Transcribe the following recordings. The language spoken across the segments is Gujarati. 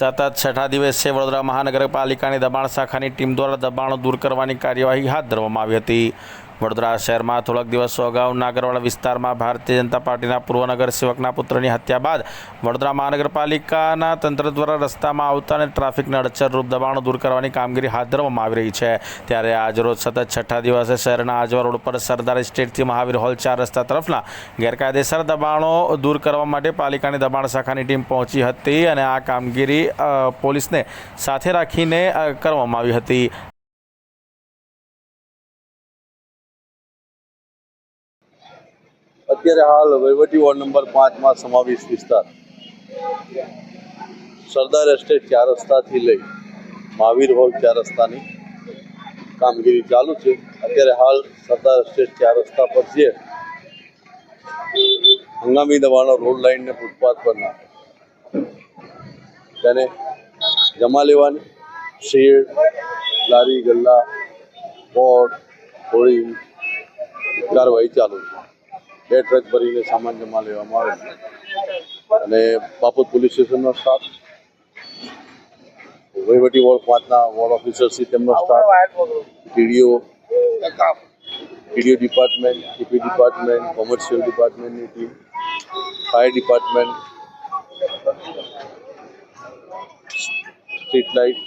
સતત છઠ્ઠા દિવસે વડોદરા મહાનગરપાલિકાની દબાણ શાખાની ટીમ દ્વારા દબાણો દૂર કરવાની કાર્યવાહી હાથ ધરવામાં આવી હતી. વડોદરા શહેરમાં થોડાક દિવસો અગાઉ નાગરવાડા વિસ્તારમાં ભારતીય જનતા પાર્ટીના પૂર્વ નગરસેવકના પુત્રની હત્યા બાદ વડોદરા મહાનગરપાલિકાના તંત્ર દ્વારા રસ્તામાં આવતા અને ટ્રાફિકને અડચરરૂપ દબાણો દૂર કરવાની કામગીરી હાથ ધરવામાં આવી રહી છે. ત્યારે આજરોજ સતત છઠ્ઠા દિવસે શહેરના આજવા રોડ પર સરદાર સ્ટેટથી મહાવીર હોલ ચાર રસ્તા તરફના ગેરકાયદેસર દબાણો દૂર કરવા માટે પાલિકાની દબાણ શાખાની ટીમ પહોંચી હતી અને આ કામગીરી પોલીસને સાથે રાખીને કરવામાં આવી હતી. અત્યારે હાલ વહીવટી વોર્ડ નંબર પાંચમાં સમાવેશ વિસ્તાર. સરદાર એસ્ટેટ ચાર રસ્તાથી લઈ મહાવીર હોલ ચાર રસ્તાની કામગીરી ચાલુ છે. અત્યારે હાલ સરદાર એસ્ટેટ ચાર રસ્તા પર છે. હંગામી દવાનો રોડ લાઈન ફૂટપાથ ફૂટપાથ પરના તેને જમા લેવાની શેડ, લારી, ગલ્લા, બોર્ડ, હોળી, કાર્યવાહી ચાલુ છે. બે ટ્રક ભરીને સામાન જમા લેવામાં આવે અને બાપોદ પોલીસ સ્ટેશનનો સ્ટાફ વહીવટી વોર્ડ પાંચના વોર્ડ ઓફિસરથી તેમનો staff TDO TDO department TP department commercial ડિપાર્ટમેન્ટની team fire department street light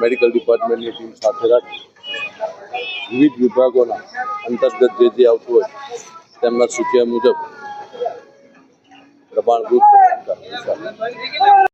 medical ડિપાર્ટમેન્ટની team સાથે રાખી. વિવિધ વિભાગોના અંતર્ગત જે જે આવતું હોય તેમના સૂચના મુજબ દબાણ